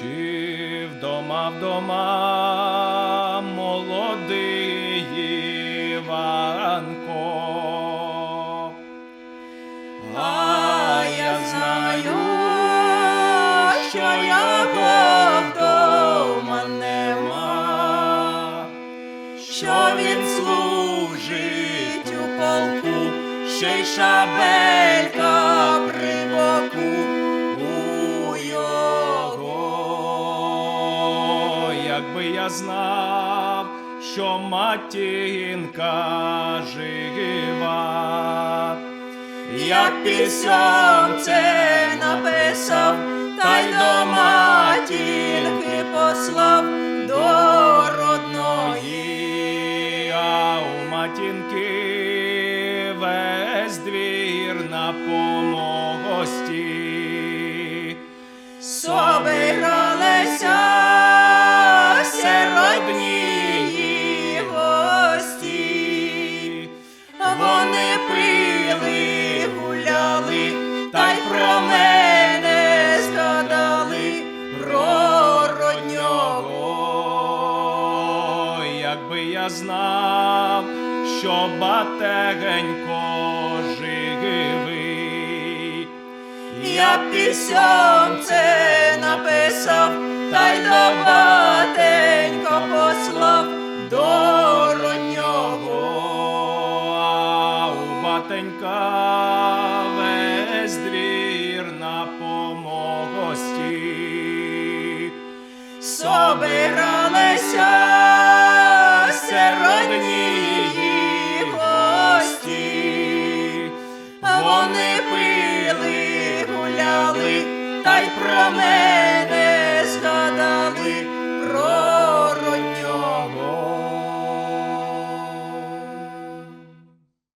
Чи вдома вдома молодий Іванко? А я знаю, що його вдома нема, що він служить у полку, ще й шабелька при боку Якби я знав, що матінка жива, я б пісьом це написав, та й до матінки послав до родної, а у матінки весь двір на помогості. Якби я знав, що батегенько живий, я б пісьом це написав, та й до батенька послав до роднього, а у батенька весь двір на помогості. Собиралися про мене